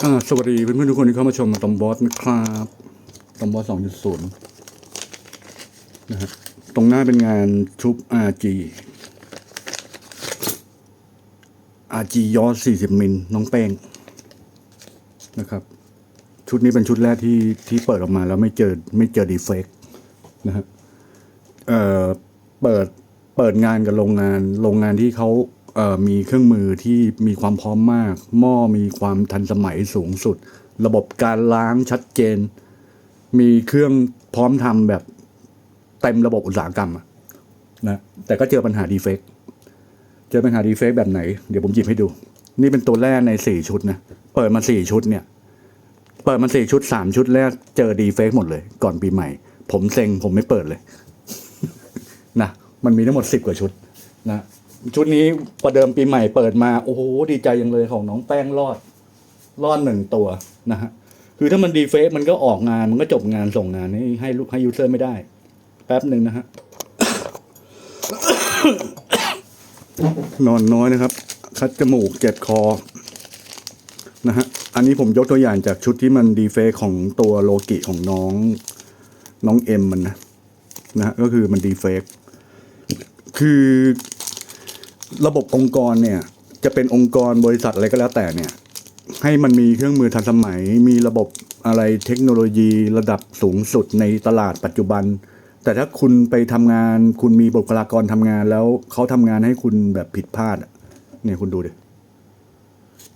สวัสดีเพื่อนๆทุกคนที่เข้ามาชมตอมบอสนะครับตอมบอสสองจุดศูนย์นะฮะตรงหน้าเป็นงานชุบ RG RG ยอดสี่สิบมิลน้องแป้งนะครับ ชุดนี้เป็นชุดแรกที่ที่เปิดออกมาแล้วไม่เจอไม่เจอดีเฟกนะฮะเอ่อเปิดเปิดงานกับโรงงานโรงงานที่เขา มีเครื่องมือที่มีความพร้อมมาก หม้อมีความทันสมัยสูงสุด ระบบการล้างชัดเจน มีเครื่องพร้อมทำแบบเต็มระบบอุตสาหกรรมนะแต่ก็เจอปัญหาดีเฟกเจอปัญหาดีเฟกแบบไหน เดี๋ยวผมหยิบให้ดู นี่เป็นตัวแรกในสี่ชุดนะ เปิดมาสี่ชุดเนี่ย เปิดมาสี่ชุดสามชุดแรกเจอดีเฟกหมดเลย ก่อนปีใหม่ ผมเซ็งผมไม่เปิดเลยนะมันมีทั้งหมดสิบกว่าชุดนะ ชุดนี้ประเดิมปีใหม่เปิดมา โอ้โหดีใจยังเลยของน้องแป้งรอด รอดหนึ่งตัวนะฮะคือถ้ามันดีเฟกมันก็ออกงานมันก็จบงานส่งงานให้ให้ลูกให้ยูเซอร์ไม่ได้ แป๊บหนึ่งนะฮะนอนน้อยนะครับ คัดจมูกเจ็ดคอนะฮะอันนี้ผมยกตัวอย่างจากชุดที่มันดีเฟกของตัวโลกิของน้องน้องเอ็มมันนะนะฮะก็คือมันดีเฟกคือ ระบบองค์กรเนี่ยจะเป็นองค์กรบริษัทอะไรก็แล้วแต่เนี่ย ให้มันมีเครื่องมือทันสมัย มีระบบอะไรเทคโนโลยีระดับสูงสุดในตลาดปัจจุบัน แต่ถ้าคุณไปทำงาน คุณมีบุคลากรทำงานแล้วเขาทำงานให้คุณแบบผิดพลาดเนี่ยคุณดูดิ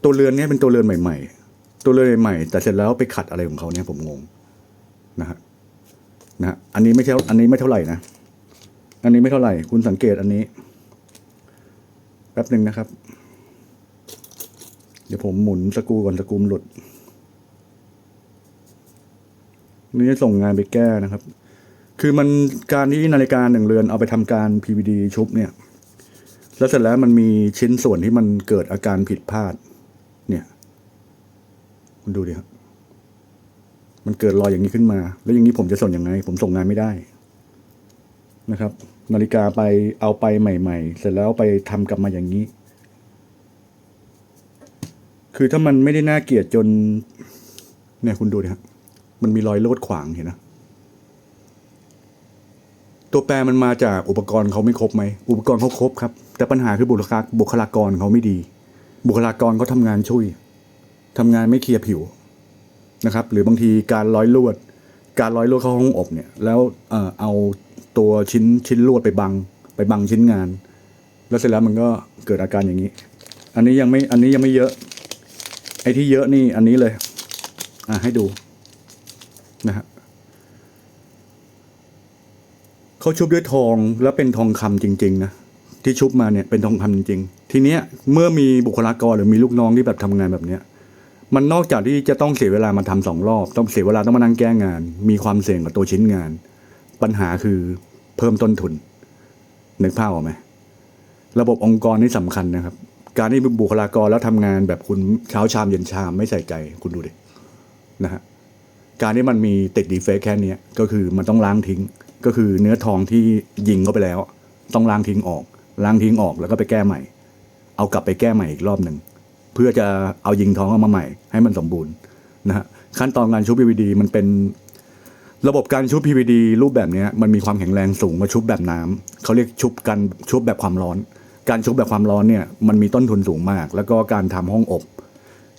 ตัวเรือนเนี่ยเป็นตัวเรือนใหม่ ๆ ตัวเรือนใหม่ๆแต่เสร็จแล้วไปขัดอะไรของเขาเนี่ยผมงงนะฮะนะฮะอันนี้ไม่ใช่อันนี้ไม่เท่าไหร่นะอันนี้ไม่เท่าไหร่ คุณสังเกตอันนี้ แป๊บหนึ่งนะครับ เดี๋ยวผมหมุนสกูก่อนสกูมหลุดนี่จะส่งงานไปแก้นะครับ คือมันการที่นาฬิกาหนึ่งเรือนเอาไปทำการ PVD ชุบเนี่ย แล้วเสร็จแล้วมันมีชิ้นส่วนที่มันเกิดอาการผิดพลาด เนี่ยคุณดูดิครับ มันเกิดรอยอย่างนี้ขึ้นมา แล้วอย่างนี้ผมจะส่งยังไง ผมส่งงานไม่ได้ นะครับ นาฬิกาไปเอาไปใหม่ ๆ เสร็จแล้วไปทำกลับมาอย่างนี้ คือถ้ามันไม่ได้น่าเกลียดจน เนี่ยคุณดูดิครับมันมีรอยโลดขวางเห็นนะตัวแปรมันมาจากอุปกรณ์เขาไม่ครบไหมอุปกรณ์เขาครบครับ แต่ปัญหาคือบุคลากบุคลากรเขาไม่ดี บุคลากรเขาทำงานช่วยทำงานไม่เคลียร์ผิวนะครับ หรือบางทีการร้อยลวด การร้อยลวดเข้าห้องอบเนี่ย แล้วเออเอา ตัวชิ้นชิ้นลวดไปบัง ไปบังชิ้นงาน แล้วเสร็จแล้วมันก็เกิดอาการอย่างนี้ อันนี้ยังไม่อันนี้ยังไม่เยอะ ไอ้ที่เยอะนี่อันนี้เลย อะให้ดูนะฮะเขาชุบด้วยทองแล้วเป็นทองคำจริง ๆ นะที่ชุบมาเนี่ยเป็นทองคำจริงๆ ทีเนี้ยเมื่อมีบุคลากรหรือมีลูกน้องที่แบบทำงานแบบเนี้ย มันนอกจากที่จะต้องเสียเวลามาทำสองรอบ ต้องเสียเวลาต้องมานั่งแก้งาน มีความเสี่ยงกับตัวชิ้นงาน ปัญหาคือเพิ่มต้นทุนนึกภาพออกไหมระบบองค์กรนี่สำคัญนะครับ การที่บุคลากรแล้วทำงานแบบคุณเช้าชามเย็นชามไม่ใส่ใจคุณดูดินะฮะการที่มันมีติดดีเฟกแค่นี้ก็คือมันต้องล้างทิ้ง ก็คือเนื้อทองที่ยิงเข้าไปแล้ว ต้องล้างทิ้งออก ล้างทิ้งออกแล้วก็ไปแก้ใหม่ เอากลับไปแก้ใหม่อีกรอบหนึ่งเพื่อจะเอายิงท้องออกมาใหม่ ให้มันสมบูรณ์นะฮะขั้นตอนการชุบ PVD มันเป็น ระบบการชุบ PVD รูปแบบนี้มันมีความแข็งแรงสูงกว่าชุบแบบน้ำเขาเรียกชุบกันชุบแบบความร้อน การชุบแบบความร้อนเนี่ยมันมีต้นทุนสูงมาก แล้วก็การทำห้องอบ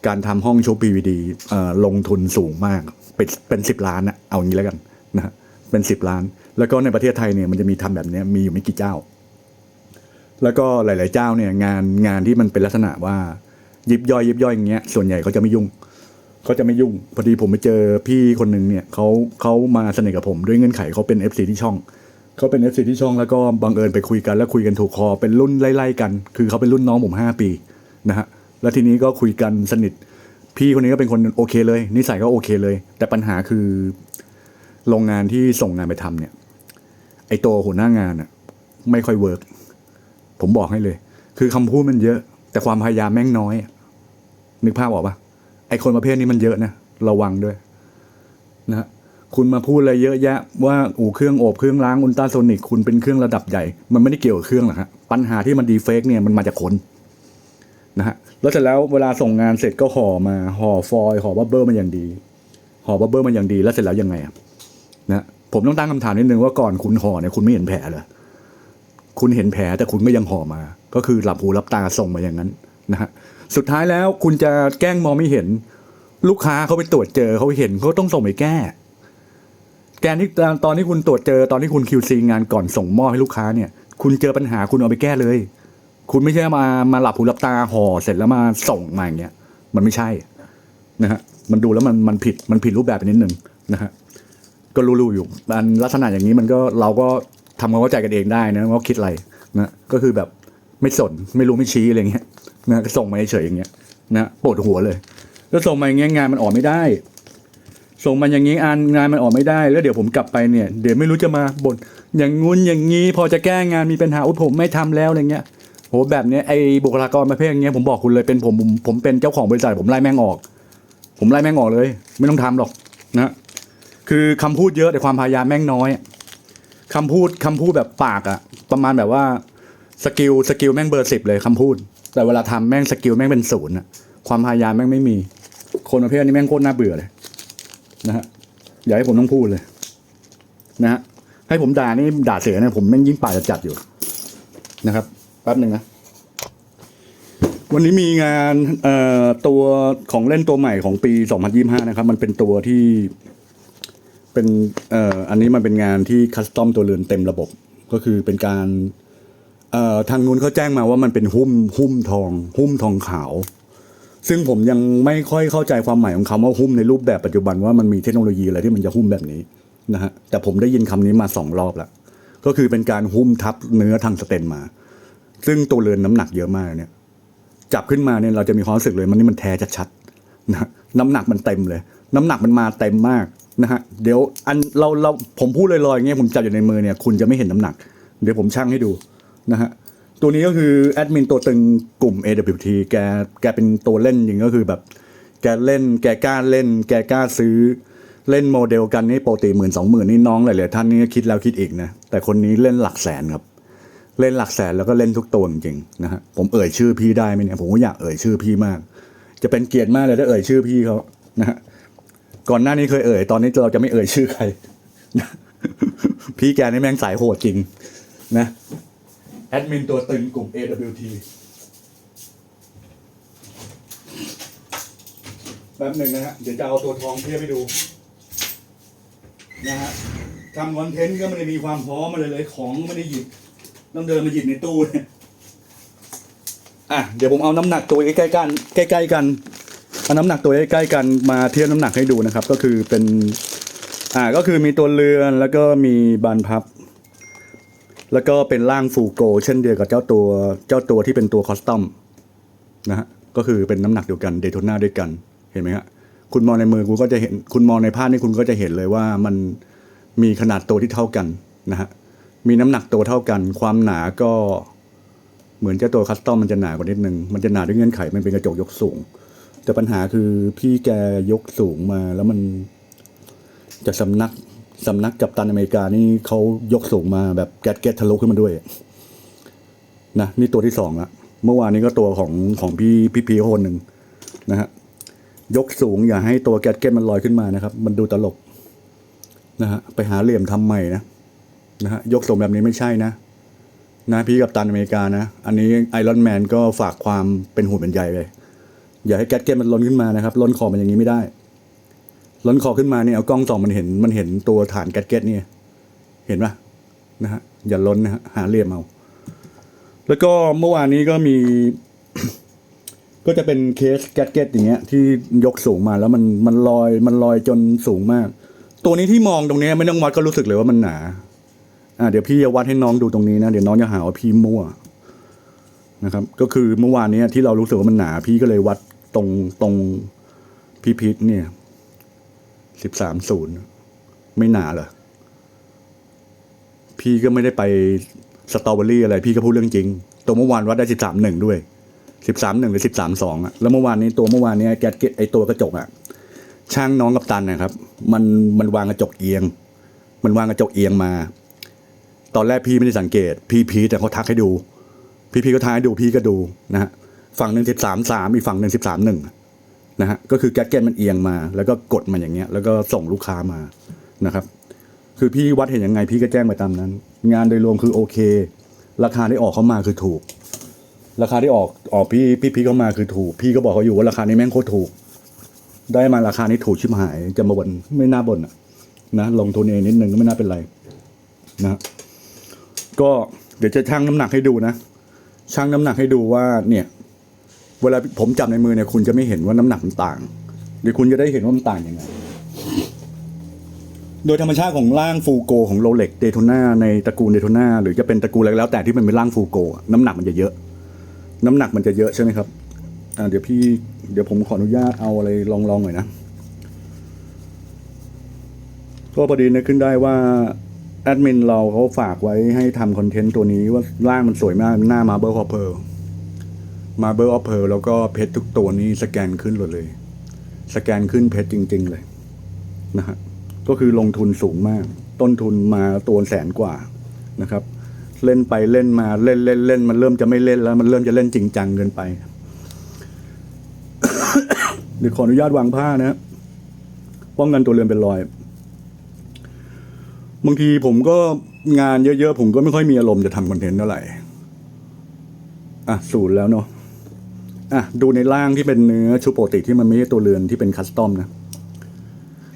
การทำห้องชุบ PVD ลงทุนสูงมาก เป็นเป็นสิบล้านนะเอางี้แล้วกันนะเป็นสิบล้าน แล้วก็ในประเทศไทยเนี่ยมันจะมีทำแบบนี้มีอยู่ไม่กี่เจ้า แล้วก็หลาย ๆ เจ้าเนี่ยงานงานที่มันเป็นลักษณะว่ายิบย่อยยิบย่อยอย่างเงี้ยส่วนใหญ่เขาจะไม่ยุ่ง เขาจะไม่ยุ่ง พอดีผมไปเจอพี่คนหนึ่งเนี่ยเขาเขามาสนิทกับผมด้วยเงื่อนไขเขาเป็น FC ที่ช่องเขาเป็น FC ที่ช่องแล้วก็บังเอิญไปคุยกันแล้วคุยกันถูกคอเป็นรุ่นไล่ๆกัน คือเขาเป็นรุ่นน้องผมห้าปีนะฮะแล้วทีนี้ก็คุยกันสนิท พี่คนนี้ก็เป็นคนโอเคเลย นิสัยก็โอเคเลย แต่ปัญหาคือโรงงานที่ส่งงานไปทำเนี่ย ไอตัวหัวหน้างานอะไม่ค่อยเวิร์กผมบอกให้เลย คือคำพูดมันเยอะ แต่ความพยายามแม่งน้อยนึกภาพออกปะ ไอคนประเภทนี้มันเยอะนะระวังด้วยนะฮะคุณมาพูดอะไรเยอะแยะ ว่าอู่เครื่องโอบเครื่องล้างอุลตราโซนิกคุณเป็นเครื่องระดับใหญ่ มันไม่ได้เกี่ยวกับเครื่องหรอกฮะปัญหาที่มันดีเฟกเนี่ยมันมาจากคนนะฮะแล้วเสร็จแล้วเวลาส่งงานเสร็จก็ห่อมาห่อฟอยห่อบับเบิลมันอย่างดีห่อบับเบิลมันอย่างดี แล้วเสร็จแล้วยังไงอะนะผมต้องตั้งคำถามนิดนึงว่าก่อนคุณห่อเนี่ยคุณไม่เห็นแผลเหรอคุณเห็นแผลแต่คุณก็ยังห่อมา ก็คือหลับหูหลับตาส่งมาอย่างนั้นนะฮะ สุดท้ายแล้วคุณจะแกล้งมองไม่เห็น ลูกค้าเขาไปตรวจเจอเขาเห็นเขาต้องส่งไปแก้ แกนที่ตอนที่คุณตรวจเจอตอนที่คุณ QC งานก่อนส่งมอบให้ลูกค้าเนี่ย คุณเจอปัญหาคุณเอาไปแก้เลย คุณไม่ใช่มามาหลับหูหลับตาห่อเสร็จแล้วมาส่งมาอย่างเงี้ยมันไม่ใช่นะฮะมันดูแล้วมันมันผิดมันผิดรูปแบบไปนิดนึงนะฮะก็รู้ๆอยู่มันลักษณะอย่างนี้มันก็เราก็ทำความเข้าใจกันเองได้นะว่าคิดอะไรนะก็คือแบบไม่สนไม่รู้ไม่ชี้อะไรเงี้ย นะก็ส่งมาเฉยอย่างเงี้ยนะปวดหัวเลย แล้วส่งมาอย่างเงี้ยงานมันออกไม่ได้ ส่งมาอย่างนี้อันงานมันออกไม่ได้ แล้วเดี๋ยวผมกลับไปเนี่ยเดี๋ยวไม่รู้จะมาบ่นอย่างงู้นอย่างงี้ พอจะแก้งานมีปัญหาอุ้ยผมไม่ทำแล้วอะไรเงี้ยโหแบบเนี้ยไอ้บุคลากรประเภทอย่างเงี้ยผมบอกคุณเลยเป็นผมผมผมเป็นเจ้าของบริษัทผมไล่แม่งออก ผมไล่แม่งออกเลย ไม่ต้องทำหรอกนะคือคำพูดเยอะแต่ความพยายามแม่งน้อยคำพูดคำพูดแบบปากอะประมาณแบบว่าสกิลสกิลแม่งเบอร์สิบเลยคำพูด แต่เวลาทำแม่งสกิลแม่งเป็นศูนย์ความพยายามแม่งไม่มี คนประเภทนี้แม่งโคตรน่าเบื่อเลย นะฮะอย่าให้ผมต้องพูดเลย นะฮะให้ผมด่านี่ด่าเสือเนี่ยผมแม่งยิ่งป่าจะจัดอยู่นะครับแป๊บหนึ่งนะวันนี้มีงานเอ่อตัวของเล่นตัวใหม่ของปี 2025 นะครับ มันเป็นตัวที่เป็นเอ่ออันนี้มันเป็นงานที่คัสตอมตัวเรือนเต็มระบบ ก็คือเป็นการ เอ่อทางนู้นเขาแจ้งมาว่ามันเป็นหุ้มหุ้มทอง หุ้มทองขาว ซึ่งผมยังไม่ค่อยเข้าใจความหมายของคำว่าหุ้มในรูปแบบปัจจุบันว่ามันมีเทคโนโลยีอะไรที่มันจะหุ้มแบบนี้นะฮะแต่ผมได้ยินคำนี้มาสองรอบแล้วก็คือเป็นการหุ้มทับเนื้อทางสเตนมา ซึ่งตัวเรือนน้ำหนักเยอะมากเนี่ย จับขึ้นมาเนี่ยเราจะมีความรู้สึกเลยมันนี่มันแท้ชัดๆนะน้ำหนักมันเต็มเลย น้ำหนักมันมาเต็มมากนะฮะเดี๋ยวอันเราเราผมพูดลอยๆอย่างเงี้ยผมจับอยู่ในมือเนี่ยคุณจะไม่เห็นน้ำหนัก เดี๋ยวผมชั่งให้ดู นะฮะตัวนี้ก็คือแอดมินตัวตึงกลุ่ม AWT แกแกเป็นตัวเล่นจริงก็คือแบบ แกเล่นแกกล้าเล่น แกกล้าซื้อเล่นโมเดลกันนี่ปกติหมื่นสองหมื่นนี่น้องหลายๆท่านนี่คิดแล้วคิดอีกนะ แต่คนนี้เล่นหลักแสนครับ เล่นหลักแสนแล้วก็เล่นทุกตัวจริงๆนะฮะผมเอ่ยชื่อพี่ได้ไหมเนี่ยผมก็อยากเอ่ยชื่อพี่มาก จะเป็นเกียรติมากเลยถ้าเอ่ยชื่อพี่เขานะฮะก่อนหน้านี้เคยเอ่ยตอนนี้เราจะไม่เอ่ยชื่อใคร พี่แกนี่แม่งสายโหดจริง นะ แอดมินตัวตึงกลุ่ม AWT แป๊บหนึ่งนะฮะ เดี๋ยวจะเอาตัวทองเทียบให้ดู นะฮะทำคอนเทนต์ก็ไม่ได้มีความพร้อมมาเลยเลยของไม่ได้หยิบ ต้องเดินมาหยิบในตู้เนี่ยอะ เดี๋ยวผมเอาน้ำหนักตัวใกล้ๆกัน ใกล้ๆกันเอาน้ำหนักตัวใกล้ๆกันมาเทียบน้ำหนักให้ดูนะครับ ก็คือเป็น อ่าก็คือมีตัวเรือนแล้วก็มีบานพับ แล้วก็เป็นร่างฟูโก เช่นเดียวกับเจ้าตัวเจ้าตัวที่เป็นตัวคอสตอมนะฮะก็คือเป็นน้ำหนักเดียวกันเดโทน่าด้วยกันเห็นไหมฮะคุณมองในมือคุณก็จะเห็นคุณมองในภาพนี่คุณก็จะเห็นเลยว่ามันมีขนาดตัวที่เท่ากันนะฮะมีน้ำหนักตัวเท่ากัน ความหนาก็เหมือนเจ้าตัวคัสตอมมันจะหนากว่านิดนึงมันจะหนาด้วยเงื่อนไขมันเป็นกระจกยกสูง แต่ปัญหาคือพี่แกยกสูงมาแล้วมันจากสำนัก สำนักกัปตันอเมริกานี่เขายกสูงมาแบบแก๊สเก็ตทะลุขึ้นมาด้วยนะนี่ตัวที่สองละเมื่อวานนี้ก็ตัวของของพี่พี่พีคนหนึ่งนะฮะยกสูงอย่าให้ตัวแก๊สเก็ตมันลอยขึ้นมานะครับ มันดูตลกนะฮะไปหาเหลี่ยมทำใหม่นะนะฮะยกสูงแบบนี้ไม่ใช่นะนะพี่กัปตันอเมริกานะอันนี้ไอรอนแมนก็ฝากความเป็นหุ่นเป็นใหญ่เลยอย่าให้แก๊สเก็ตมันล้นขึ้นมานะครับล้นคอมันอย่างนี้ไม่ได้ ล้นคอขึ้นมาเนี่ยเอากล้องส่องมันเห็นมันเห็นตัวฐานแก๊สเก็ตนี่เห็นปะนะฮะอย่าล้นนะฮะหาเหลี่ยมเอา แล้วก็เมื่อวานนี้ก็มี ก็จะเป็นเคสแก๊สเก็ตอย่างเงี้ย ที่ยกสูงมาแล้วมันมันลอยมันลอยจนสูงมาก ตัวนี้ที่มองตรงนี้ไม่ต้องวัดก็รู้สึกเลยว่ามันหนา อ่าเดี๋ยวพี่จะวัดให้น้องดูตรงนี้นะเดี๋ยวน้องจะหาว่าพี่มั่วนะครับก็คือเมื่อวานนี้ที่เรารู้สึกว่ามันหนา พี่ก็เลยวัดตรงตรงพี่พีทเนี่ย สิบสามศูนย์ไม่หนาเหรอพี่ก็ไม่ได้ไปสตรอเบอรี่อะไร พี่ก็พูดเรื่องจริง ตัวเมื่อวานวัดได้สิบสามหนึ่งด้วยสิบสามหนึ่งหรือสิบสามสองอะแล้วเมื่อวานนี้ตัวเมื่อวานนี้แกเก็ตไอตัวกระจกอะช่างน้องกับตันนะครับ มันมันวางกระจกเอียง มันวางกระจกเอียงมา ตอนแรกพี่ไม่ได้สังเกต พี่พีแต่เขาทักให้ดู พี่พีก็ทักให้ดูพี่ก็ดูนะฮะฝั่งหนึ่งสิบสามสามอีกฝั่งหนึ่งสิบสามหนึ่ง นะฮะก็คือแก๊สเกนมันเอียงมา แล้วก็กดมันอย่างเงี้ยแล้วก็ส่งลูกค้ามานะครับ คือพี่วัดเห็นยังไงพี่ก็แจ้งไปตามนั้น งานโดยรวมคือโอเค ราคาที่ออกเข้ามาคือถูก ราคาที่ออกออกพี่พี่พี่เข้ามาคือถูก พี่ก็บอกเขาอยู่ว่าราคานี้แม่งโคตรถูก ได้มาราคานี้ถูกชิบหายจะมาบ่นไม่น่าบ่นอะนะลงทุนเองนิดนึงก็ไม่น่าเป็นไรนะก็เดี๋ยวจะชั่งน้ำหนักให้ดูนะชั่งน้ำหนักให้ดูว่าเนี่ย เวลาผมจับในมือเนี่ยคุณจะไม่เห็นว่าน้ำหนักมันต่างเดี๋ยวคุณจะได้เห็นว่ามันต่างยังไง โดยธรรมชาติของร่างฟูโกของโรเล็กเดโทนาในตระกูลเดโทนาหรือจะเป็นตระกูลอะไรแล้วแต่ที่มันเป็นร่างฟูโกน้ำหนักมันจะเยอะ น้ำหนักมันจะเยอะใช่ไหมครับอ่าเดี๋ยวพี่เดี๋ยวผมขออนุญาตเอาอะไรลองๆหน่อยนะก็พอดีนึกขึ้นได้ว่าแอดมินเราเขาฝากไว้ให้ทำคอนเทนต์ตัวนี้ว่าร่างมันสวยมากหน้ามาเบอร์ of Pearl มาเบอร์ of Pearl แล้วก็เพชรทุกตัวนี้สแกนขึ้นหมดเลย สแกนขึ้นเพชรจริง ๆ เลยนะฮะก็คือลงทุนสูงมาก ต้นทุนมาตัวแสนกว่านะครับ เล่นไปเล่นมาเล่นเล่นเล่นมันเริ่มจะไม่เล่นแล้ว มันเริ่มจะเล่นจริงจังเกินไปเดี๋ยวขออนุญาตวางผ้านะฮะป้องกันตัวเรือนเป็นรอย บางทีผมก็งานเยอะๆ ผมก็ไม่ค่อยมีอารมณ์จะทำคอนเทนต์เท่าไหร่ อะศูนย์แล้วเนาะ อะดูในร่างที่เป็นเนื้อชุบโปรติที่มันไม่ใช่ตัวเรือนที่เป็นคัสตอมนะ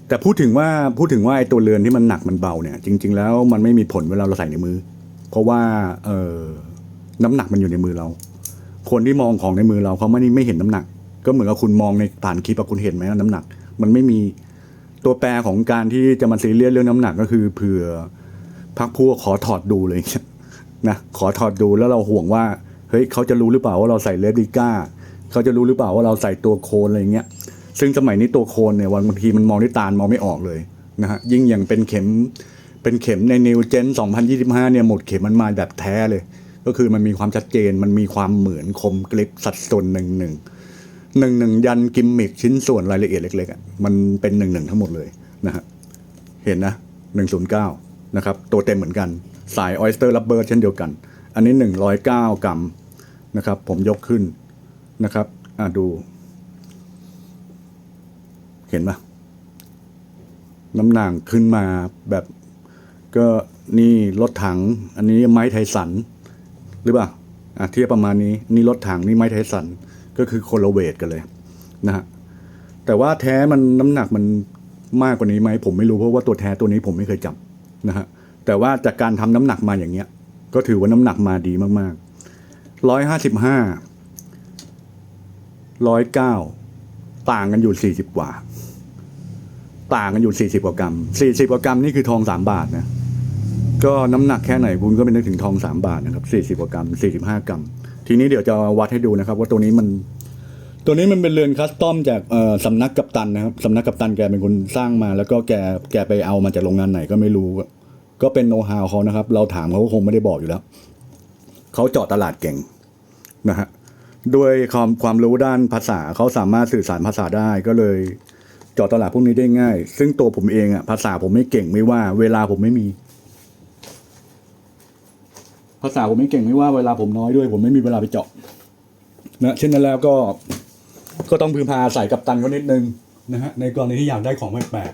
แต่พูดถึงว่าพูดถึงว่าไอ้ตัวเรือนที่มันหนักมันเบาเนี่ย จริง ๆ แล้วมันไม่มีผลเวลาเราใส่ในมือ เพราะว่าเออน้ำหนักมันอยู่ในมือเรา คนที่มองของในมือเราเขาไม่ไม่เห็นน้ำหนัก ก็เหมือนกับคุณมองในผ่านคลิปอะคุณเห็นไหมว่าน้ำหนัก มันไม่มีตัวแปรของการที่จะมาซีเรียสเรื่องน้ำหนักก็คือเผื่อพักพวกขอถอดดูเลยนะขอถอดดูแล้วเราห่วงว่าเฮ้ยเขาจะรู้หรือเปล่าว่าเราใส่เลดิก้า เขาจะรู้หรือเปล่าว่าเราใส่ตัวโคนอะไรเงี้ยซึ่งสมัยนี้ตัวโคนเนี่ยวันบางทีมันมองด้วยตามองไม่ออกเลยนะฮะยิ่งอย่างเป็นเข็มเป็นเข็มในนิวเจน 2025 เนี่ยหมดเข็มมันมาแบบแท้เลย ก็คือมันมีความชัดเจนมันมีความเหมือนคมกริบสัดส่วนหนึ่งหนึ่งหนึ่งหนึ่งยันกิมมิคชิ้นส่วนรายละเอียดเล็กๆมันเป็นหนึ่งหนึ่งทั้งหมดเลยนะฮะเห็นนะหนึ่งศูนย์เก้านะครับตัวเต็มเหมือนกัน สายออยสเตอร์รับเบอร์เช่นเดียวกัน อันนี้หนึ่งร้อยเก้ากรัมนะครับผมยกขึ้น นะครับ อ่าดู เห็นปะน้ำหนักขึ้นมาแบบก็นี่รถถัง อันนี้ไม้ไทสัน หรือเปล่าอะเทียบประมาณนี้ นี่รถถังนี่ไม้ไทสัน ก็คือคนละเวทกันเลยนะฮะแต่ว่าแท้มันน้ำหนักมันมากกว่านี้ไหมผมไม่รู้เพราะว่าตัวแท้ตัวนี้ผมไม่เคยจับนะฮะแต่ว่าจากการทำน้ำหนักมาอย่างเงี้ย ก็ถือว่าน้ำหนักมาดีมากๆร้อยห้าสิบห้า ร้อยเก้าต่างกันอยู่สี่สิบกว่า ต่างกันอยู่สี่สิบกว่ากรัมสี่สิบกว่ากรัมนี่คือทองสามบาทนะก็น้ำหนักแค่ไหนคุณก็ไปนึกถึงทองสามบาทนะครับสี่สิบกว่ากรัมสี่สิบห้ากรัม ทีนี้เดี๋ยวจะวัดให้ดูนะครับ ว่าตัวนี้มัน ตัวนี้มันเป็นเรือนคัสตอมจากสำนักกัปตันนะครับสำนักกัปตันแกเป็นคนสร้างมา แล้วก็แกแกไปเอามาจากโรงงานไหนก็ไม่รู้ ก็เป็นโน้ตฮาวเขานะครับ เราถามเขาก็คงไม่ได้บอกอยู่แล้วเขาเจาะตลาดเก่งนะฮะ ด้วยความความรู้ด้านภาษาเขาสามารถสื่อสารภาษาได้ก็เลยเจาะตลาดพวกนี้ได้ง่าย ซึ่งตัวผมเองอะภาษาผมไม่เก่งไม่ว่า เวลาผมไม่มี ภาษาผมไม่เก่งไม่ว่าเวลาผมน้อยด้วย ผมไม่มีเวลาไปเจาะนะเช่นนั้นแล้วก็ก็ต้องพึงพาใส่กับตันเขานิดนึงนะฮะในกรณีที่อยากได้ของแปลก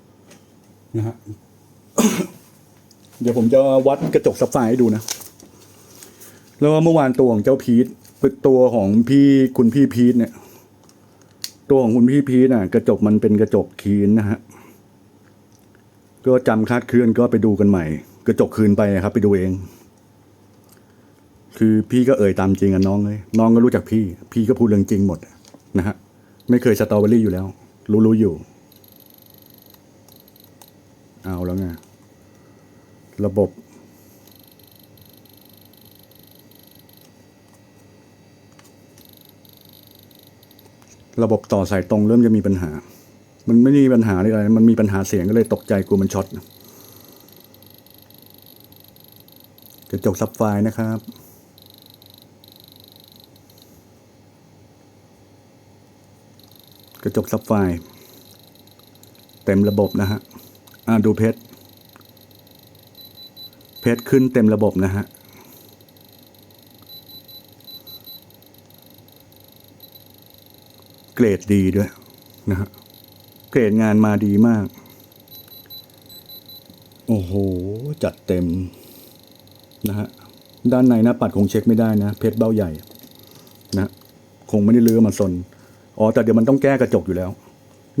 ๆนะฮะเดี๋ยวผมจะวัดกระจกซับไฟให้ดูนะ แล้วเมื่อวานตัวของเจ้าพีท ตัวของพี่คุณพี่พีทเนี่ย ตัวของคุณพี่พีทน่ะ กระจกมันเป็นกระจกคีนนะฮะก็จำคาดเคลื่อนก็ไปดูกันใหม่ กระจกคืนไปครับ ไปดูเอง คือพี่ก็เอ่ยตามจริงอะน้องเลยน้องก็รู้จักพี่ พี่ก็พูดเรื่องจริงหมดนะฮะไม่เคยสตรอเบอรี่อยู่แล้ว รู้รู้อยู่ เอาแล้วไงระบบ ระบบต่อสายตรงเริ่มจะมีปัญหา มันไม่มีปัญหาอะไร มันมีปัญหาเสียงก็เลยตกใจกลัวมันช็อตกระจกซับไฟนะครับกระจกซับไฟเต็มระบบนะฮะ อ่าดูเพชร เพชรขึ้นเต็มระบบนะฮะ รดดีด้วยนะฮะเกรดงานมาดีมาก โอ้โห จัดเต็มนะฮะด้านในหน้าปัดคงเช็คไม่ได้นะ เพชรเบ้าใหญ่นะคงไม่ได้ลื้อมาซนอ๋อแต่เดี๋ยวมันต้องแก้กระจกอยู่แล้ว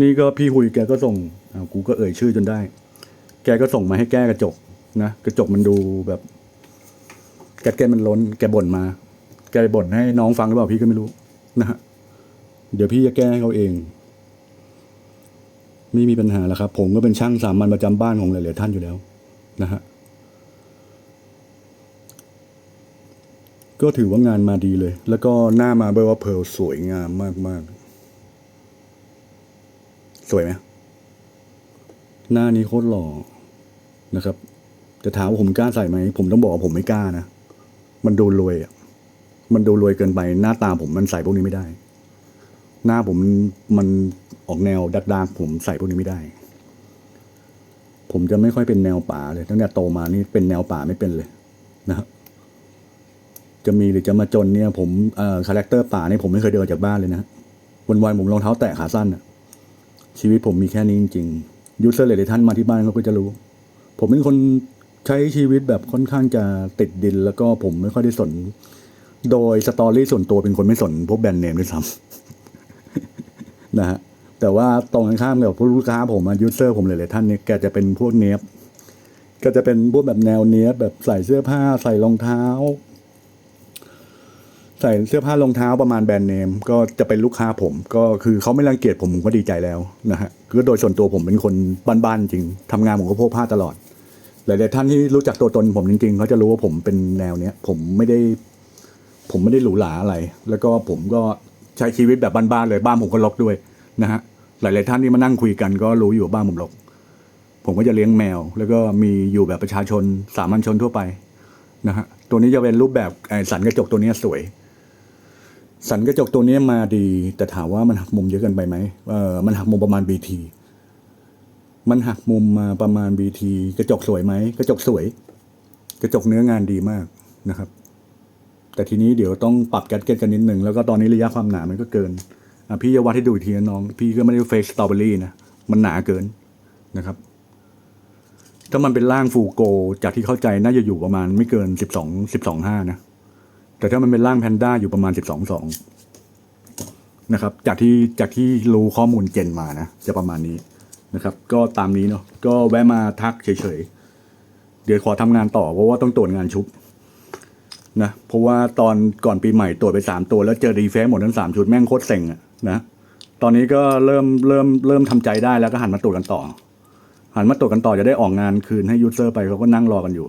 นี่ก็พี่หุยแกก็ส่งอากูก็เอ่ยชื่อจนได้ แกก็ส่งมาให้แก้กระจกนะกระจกมันดูแบบแกแกมันล้น แกบ่นมา แกบ่นให้น้องฟังหรือเปล่าพี่ก็ไม่รู้นะฮะ เดี๋ยวพี่จะแก้ให้เขาเอง ไม่มีปัญหาแล้วครับ ผมก็เป็นช่างสามัญประจำบ้านของหลายๆท่านอยู่แล้ว นะฮะก็ถือว่างานมาดีเลย แล้วก็หน้ามาเบอร์ว่าเพลสวยงามมากๆ สวยไหมหน้านี้โคตรหล่อนะครับ จะถามว่าผมกล้าใส่ไหม ผมต้องบอกว่าผมไม่กล้านะ มันดูรวยอะ มันดูรวยเกินไป หน้าตาผมมันใส่พวกนี้ไม่ได้ หน้าผมมันออกแนวดักดาผมใส่พวกนี้ไม่ได้ ผมจะไม่ค่อยเป็นแนวป่าเลยตั้งแต่โตมานี่เป็นแนวป่าไม่เป็นเลยนะครับจะมีหรือจะมาจนเนี่ย ผมเอ่อคาแรคเตอร์ป่าเนี่ยผมไม่เคยเดินจากบ้านเลยนะวันวันๆผมรองเท้าแตะขาสั้นอะชีวิตผมมีแค่นี้จริงๆยูเซอร์หลายท่านมาที่บ้านเขาก็จะรู้ ผมเป็นคนใช้ชีวิตแบบค่อนข้างจะติดดิน แล้วก็ผมไม่ค่อยได้สน โดยสตอรี่ส่วนตัวเป็นคนไม่สนพวกแบรนด์เนมด้วยซ้ำ นะฮะแต่ว่าตรงกันข้ามกับผู้ลูกค้าผมยูเซอร์ผมหลายๆท่านเนี่ยแกจะเป็นพวกเนี้ยบก็จะเป็นพวกแบบแนวเนี้ยแบบใส่เสื้อผ้าใส่รองเท้า ใส่เสื้อผ้ารองเท้าประมาณแบรนด์เนม ก็จะเป็นลูกค้าผม ก็คือเขาไม่รังเกียจผมผมก็ดีใจแล้วนะฮะคือโดยส่วนตัวผมเป็นคนบ้านๆจริงทำงานผมก็พกผ้าตลอด หลายๆท่านที่รู้จักตัวตนผมจริงๆเขาจะรู้ว่าผมเป็นแนวเนี้ย ผมไม่ได้ ผมไม่ได้หรูหราอะไร แล้วก็ผมก็ ใช้ชีวิตแบบบ้านๆเลยบ้านผมก็รกด้วยนะฮะหลาย ๆ ท่านที่มานั่งคุยกันก็รู้อยู่ว่าบ้านผมรกผมก็จะเลี้ยงแมว แล้วก็มีอยู่แบบประชาชนสามัญชนทั่วไปนะฮะตัวนี้จะเป็นรูปแบบสันกระจกตัวนี้สวย สันกระจกตัวนี้มาดี แต่ถามว่ามันหักมุมเยอะเกินไปไหมเออมันหักมุมประมาณ BT มันหักมุมมาประมาณ BT กระจกสวยไหมกระจกสวย กระจกเนื้องานดีมากนะครับ แต่ทีนี้เดี๋ยวต้องปรับแก๊สเกตกันนิดหนึ่งแล้วก็ตอนนี้ระยะความหนามันก็เกินพี่จะวัดให้ดูอีกทีนะน้อง พี่ก็ไม่ได้เฟกสตรอเบอรี่นะมันหนาเกินนะครับ ถ้ามันเป็นร่างฟูโก จากที่เข้าใจน่าจะอยู่ประมาณไม่เกินสิบสองสิบสองห้านะแต่ถ้ามันเป็นร่างแพนด้าอยู่ประมาณสิบสองสองนะครับ จากที่จากที่รู้ข้อมูลเจนมานะจะประมาณนี้นะครับ ก็ตามนี้เนาะก็แวะมาทักเฉยๆเดี๋ยวขอทำงานต่อเพราะว่าต้องตรวจงานชุบ นะเพราะว่าตอนก่อนปีใหม่ตรวจไปสามตัวแล้วเจอรีเฟซหมดทั้งสามชุดแม่งโคตรเซ็งอะนะตอนนี้ก็เริ่มเริ่มเริ่มทำใจได้แล้วก็หันมาตรวจกันต่อ หันมาตรวจกันต่อจะได้ออกงานคืนให้ยูเซอร์ไปเขาก็นั่งรอกันอยู่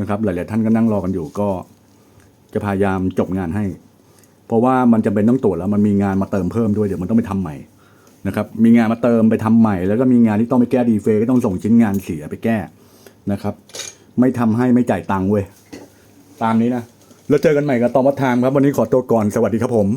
นะครับหลาย ๆ ท่านก็นั่งรอกันอยู่ก็จะพยายามจบงานให้ เพราะว่ามันจำเป็นต้องตรวจแล้วมันมีงานมาเติมเพิ่มด้วยเดี๋ยวมันต้องไปทำใหม่นะครับมีงานมาเติมไปทำใหม่ แล้วก็มีงานที่ต้องไปแก้ดีเฟก็ต้องส่งชิ้นงานเสียไปแก้นะครับ ไม่ทำให้ไม่จ่ายตังค์เว้ย ตามนี้นะ แล้วเจอกันใหม่กับตอมวัดทางครับ วันนี้ขอตัวก่อน สวัสดีครับผม